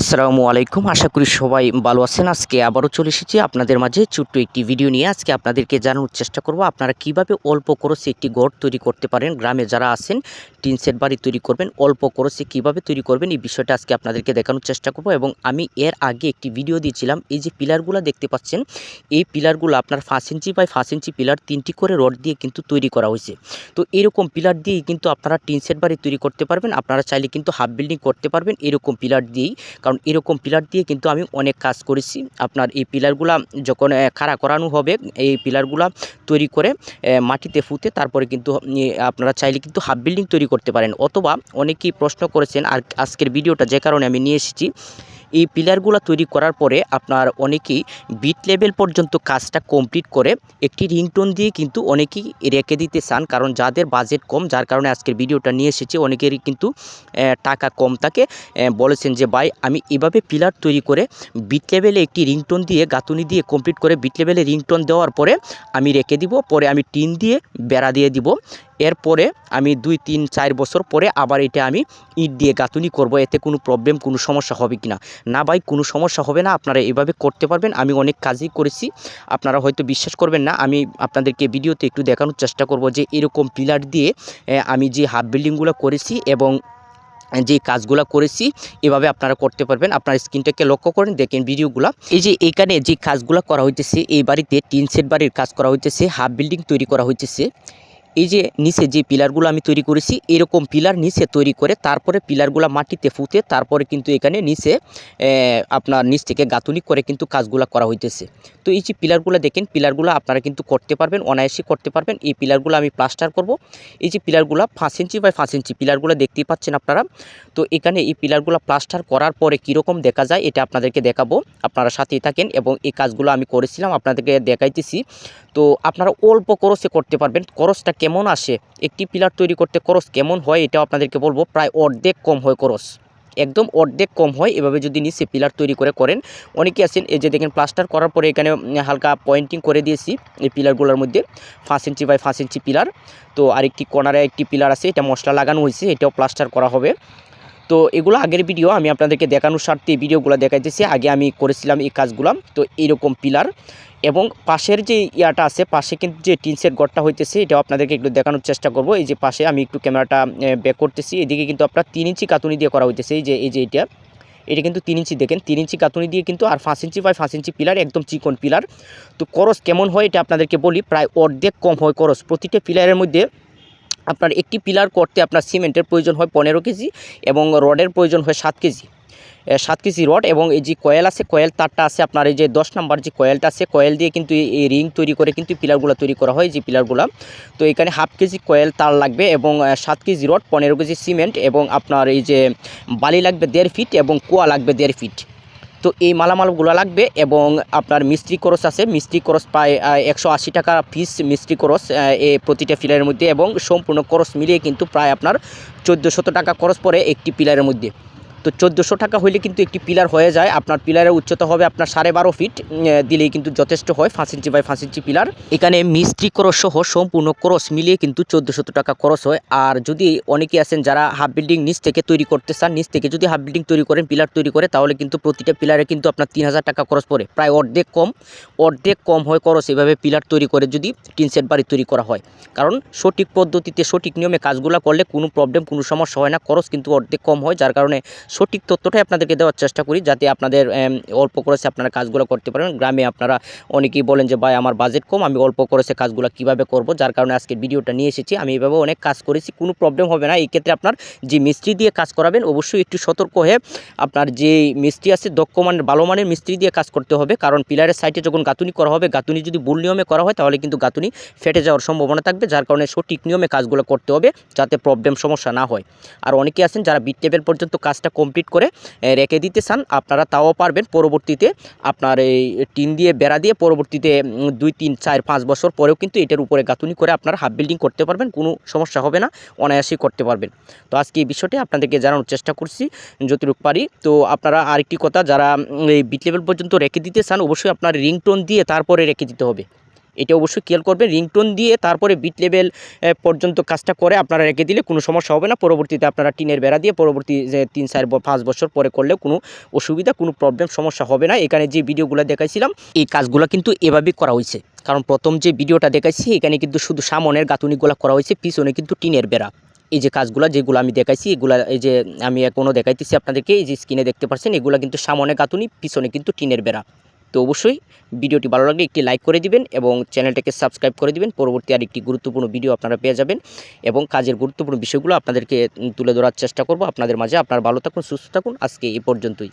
আসসালামু আলাইকুম। আশা করি সবাই ভালো আছেন। আজকে আবারও চলে এসেছি আপনাদের মাঝে ছোট্ট একটি ভিডিও নিয়ে। আজকে আপনাদেরকে জানানোর চেষ্টা করব, আপনারা কীভাবে অল্প খরচে একটি ঘর তৈরি করতে পারেন? গ্রামে যারা আছেন, টিন সেট বাড়ি তৈরি করবেন, অল্প খরচে কীভাবে তৈরি করবেন? এই বিষয়টা আজকে আপনাদেরকে দেখানোর চেষ্টা করব এবং আমি এর আগে একটি ভিডিও দিয়েছিলাম। এই যে পিলারগুলো দেখতে পাচ্ছেন, এই পিলারগুলো আপনার পাঁচ ইঞ্চি বাই পাঁচ ইঞ্চি পিলার তিনটি করে রড দিয়ে কিন্তু তৈরি করা হয়েছে। তো এরকম পিলার দিয়েই কিন্তু আপনারা টিন সেট বাড়ি তৈরি করতে পারবেন। আপনারা চাইলে কিন্তু হাফ বিল্ডিং করতে পারবেন। এরকম পিলার দিয়েই কারণ এরকম পিলার দিয়ে কিন্তু আমি অনেক কাজ করেছি। আপনার এই পিলারগুলা যখন খাড়া করানো হবে, এই পিলারগুলা তৈরি করে মাটিতে ফুতে তারপরে কিন্তু আপনারা চাইলে কিন্তু হাফ বিল্ডিং তৈরি করতে পারেন। অথবা অনেকেই প্রশ্ন করেছেন, আর আজকের ভিডিওটা যে কারণে আমি নিয়ে এসেছি এই পিলারগুলো তৈরি করার পরে আপনার অনেকেই বিট লেভেল পর্যন্ত কাজটা কমপ্লিট করে একটি রিংটোন দিয়ে কিন্তু অনেকেই রেখে দিতে চান। কারণ যাদের বাজেট কম যার কারণে আজকের ভিডিওটা নিয়ে এসেছে অনেকেরই কিন্তু টাকা কম আহ, বলেছেন যে ভাই আমি এভাবে পিলার তৈরি করে বিট লেভেলে একটি রিংটোন দিয়ে গাঁথুনি দিয়ে কমপ্লিট করে বিট লেভেলে রিংটোন দেওয়ার পরে আমি রেখে দিব। পরে আমি টিন দিয়ে বেড়া দিয়ে দিব। এরপরে আমি দুই, তিন, চার বছর পরে আবার এটা আমি ইট দিয়ে গাঁথুনি করব। এতে কোনো প্রবলেম কোনো সমস্যা হবে কি না না ভাই, কোনো সমস্যা হবে না। আপনারা এভাবে করতে পারবেন। আমি অনেক কাজই করেছি। আপনারা হয়তো বিশ্বাস করবেন না। আমি আপনাদেরকে ভিডিওতে একটু দেখানোর চেষ্টা করব যে এরকম পিলার দিয়ে আমি যে হাফ বিল্ডিংগুলো করেছি এবং যে কাজগুলো করেছি, এভাবে আপনারা করতে পারবেন। আপনার স্ক্রিনটাকে লক্ষ্য করেন, দেখেন ভিডিওগুলো। এই যে এখানে যে কাজগুলো করা হইতেছে, এই বাড়িতে টিন সেট বাড়ির কাজ করা হইতেছে হাফ বিল্ডিং তৈরি করা হইতেছে। এই যে নিচে যে পিলারগুলো আমি তৈরি করেছি, এরকম পিলার নিচে তৈরি করে তারপরে পিলারগুলো মাটিতে ফুতে তারপরে কিন্তু এখানে নিচে আপনার নিচ থেকে গাঁথুনি করে কিন্তু কাজগুলো করা হইতেছে। তো এই যে পিলারগুলো দেখেন, পিলারগুলো আপনারা কিন্তু করতে পারবেন, অনায়াসে করতে পারবেন। এই পিলারগুলো আমি প্লাস্টার করব। এই যে পিলারগুলো পাঁচ ইঞ্চি বাই পাঁচ ইঞ্চি পিলারগুলো দেখতেই পাচ্ছেন আপনারা। তো এখানে এই পিলারগুলো প্লাস্টার করার পরে কীরকম দেখা যায়, এটা আপনাদেরকে দেখাবো। আপনারা সাথেই থাকেন এবং এই কাজগুলো আমি করেছিলাম, আপনাদেরকে দেখাইতেছি। তো আপনারা অল্প খরচে করতে পারবেন, খরচটা কেমন আসে, একটি পিলার তৈরি করতে খরচ কেমন হয় এটাও আপনাদেরকে বলব, প্রায় অর্ধেক কম হয় খরচ। একদম অর্ধেক কম হয়, এভাবে যদি নিচে পিলার তৈরি করে করেন, অনেকে আছেন, এই যে দেখেন প্লাস্টার করার পরে এখানে হালকা পয়েন্টিং করে দিয়েছি এই পিলারগুলোর মধ্যে, পাঁচ ইঞ্চি বাই পাঁচ ইঞ্চি পিলার। তো আরেকটি কর্নারে একটি পিলার আছে, এটা মশলা লাগানো হয়েছে, এটাও প্লাস্টার করা হবে। তো এগুলো আগের ভিডিও আমি আপনাদেরকে দেখানোর স্বার্থে এই ভিডিওগুলো দেখাইতেছি। আগে আমি করেছিলাম এই কাজগুলো। তো এইরকম পিলার। এবং পাশের যে ইয়াটা আছে, পাশে কিন্তু যে টিনসের গড়টা হইতেছে, এটাও আপনাদেরকে একটু দেখানোর চেষ্টা করব। এই যে পাশে আমি একটু ক্যামেরাটা ব্যাক করতেছি। এদিকে কিন্তু আপনার তিন ইঞ্চি কাতুনি দিয়ে করা হইতেছে। এই যে এই যে এটা। এটা কিন্তু তিন ইঞ্চি, দেখেন, তিন ইঞ্চি কাতুনি দিয়ে কিন্তু আর পাঁচ ইঞ্চি বাই পাঁচ ইঞ্চি পিলার, একদম চিকন পিলার। তো করস কেমন হয়, এটা আপনাদেরকে বলি। প্রায় অর্ধেক কম হয় করস প্রতিটা পিলারের মধ্যে আপনার একটি পিলার করতে আপনার সিমেন্টের প্রয়োজন হয় পনেরো কেজি এবং রডের প্রয়োজন হয় সাত কেজি। সাত কেজি রড এবং এই যে কয়েল আছে, কয়েল তারটা আছে, আপনার এই যে দশ নাম্বার যে কয়েলটা আছে, কয়েল দিয়ে কিন্তু এই- রিং তৈরি করে কিন্তু পিলারগুলো তৈরি করা হয়, যে পিলারগুলো। তো এখানে হাফ কেজি কয়েল তার লাগবে এবং সাত কেজি রড, পনেরো কেজি সিমেন্ট এবং আপনার এই যে বালি লাগবে দেড় ফিট এবং কুয়া লাগবে দেড় ফিট। তো এই মালামালগুলো লাগবে এবং আপনার মিস্ত্রি খরচ আছে। মিস্ত্রি খরচ প্রায় একশো আশি টাকা ফিস মিস্ত্রি খরচ এ প্রতিটা পিলারের মধ্যে এবং সম্পূর্ণ খরচ মিলিয়ে কিন্তু প্রায় আপনার চোদ্দোশত টাকা খরচ পড়ে একটি পিলারের মধ্যে। তো চোদ্দোশো টাকা হইলে কিন্তু একটি পিলার হয়ে যায়। আপনার পিলারের উচ্চতা হবে আপনার সাড়ে বারো ফিট দিলেই কিন্তু যথেষ্ট হয় পাঁচ ইঞ্চি বাই পাঁচ ইঞ্চি পিলার। এখানে মিস্ত্রি খরচ সহ সম্পূর্ণ খরচ মিলিয়ে কিন্তু চোদ্দোশত টাকা খরচ হয়। আর যদি অনেকে আছেন যারা হাফ বিল্ডিং নিচ থেকে তৈরি করতে চান, নিচ থেকে যদি হাফ বিল্ডিং তৈরি করেন, পিলার তৈরি করে, তাহলে কিন্তু প্রতিটা পিলারে কিন্তু আপনার তিন হাজার টাকা খরচ পড়ে। প্রায় অর্ধেক কম। অর্ধেক কম হয় খরচ এভাবে পিলার তৈরি করে যদি টিন সেট বাড়ি তৈরি করা হয়। কারণ সঠিক পদ্ধতিতে সঠিক নিয়মে কাজগুলো করলে কোনো প্রবলেম কোনো সমস্যা হয় না। খরচ কিন্তু অর্ধেক কম হয়, যার কারণে সঠিক তথ্যটাই আপনাদেরকে দেওয়ার চেষ্টা করি যাতে আপনাদের অল্প খরচে আপনারা কাজগুলো করতে পারেন। গ্রামে আপনারা অনেকেই বলেন যে, ভাই, আমার বাজেট কম, আমি অল্প খরচে কাজগুলো কীভাবে করব? যার কারণে আজকে ভিডিওটা নিয়ে এসেছি। আমি এভাবে অনেক কাজ করেছি, কোনো প্রবলেম হবে না। এই ক্ষেত্রে আপনার যে মিস্ত্রি দিয়ে কাজ করাবেন, অবশ্যই একটু সতর্ক হয়ে আপনার যে মিস্ত্রি আছে, দক্ষ মানের, ভালো মানের মিস্ত্রি দিয়ে কাজ করতে হবে। কারণ পিলারের সাইডে যখন গাঁথুনি করা হবে, গাঁথুনি যদি ভুল নিয়মে করা হয়, তাহলে কিন্তু গাঁথুনি ফেটে যাওয়ার সম্ভাবনা থাকবে, যার কারণে সঠিক নিয়মে কাজগুলো করতে হবে, যাতে প্রবলেম সমস্যা না হয়। আর অনেকে আছেন যারা বিট টেবিল পর্যন্ত কাজটা কমপ্লিট করে রেখে দিতে চান, আপনারা তাও পারবেন। পরবর্তীতে আপনার এই টিন দিয়ে, বেড়া দিয়ে পরবর্তীতে দুই, তিন, চার, পাঁচ বছর পরেও কিন্তু এটার উপরে গাঁথুনি করে আপনার হাফ বিল্ডিং করতে পারবেন, কোনো সমস্যা হবে না, অনায়াসেই করতে পারবেন। তো আজকে এই বিষয়টি আপনাদেরকে জানানোর চেষ্টা করছি, যতটুকু পারি। তো আপনারা আরেকটি কথা, যারা এই বিট লেভেল পর্যন্ত রেখে দিতে চান, অবশ্যই আপনার রিংটোন দিয়ে তারপরে রেখে দিতে হবে। এটা অবশ্যই খেয়াল করবেন। রিংটোন দিয়ে তারপরে বিট লেভেল পর্যন্ত কাজটা করে আপনারা রেখে দিলে কোনো সমস্যা হবে না। পরবর্তীতে আপনারা টিনের বেড়া দিয়ে পরবর্তী, যে, তিন, চার পাঁচ বছর পরে করলে কোনো অসুবিধা, কোনো প্রবলেম, সমস্যা হবে না। এখানে যে ভিডিওগুলো দেখাইছিলাম, এই কাজগুলো কিন্তু এভাবেই করা হয়েছে। কারণ প্রথম যে ভিডিওটা দেখাইছি, এখানে কিন্তু শুধু সামনের গাঁথুনিগুলো করা হয়েছে, পিছনে কিন্তু টিনের বেড়া। এই যে কাজগুলো যেগুলো আমি দেখাইছি, এগুলা, এই যে, আমি এখনও দেখাইতেছি আপনাদেরকে, এই যে স্ক্রিনে দেখতে পাচ্ছেন, এগুলো কিন্তু সামনে গাঁথুনি, পিছনে কিন্তু টিনের বেড়া। তো অবশ্যই ভিডিওটি ভালো লাগলে একটি লাইক করে দিবেন এবং চ্যানেলটাকে সাবস্ক্রাইব করে দিবেন। পরবর্তী আর একটি গুরুত্বপূর্ণ ভিডিও আপনারা পেয়ে যাবেন এবং কাজের গুরুত্বপূর্ণ বিষয়গুলো আপনাদেরকে তুলে ধরার চেষ্টা করব। আপনাদের মাঝে আপনার ভালো থাকুন, সুস্থ থাকুন। আজকে এই পর্যন্তই।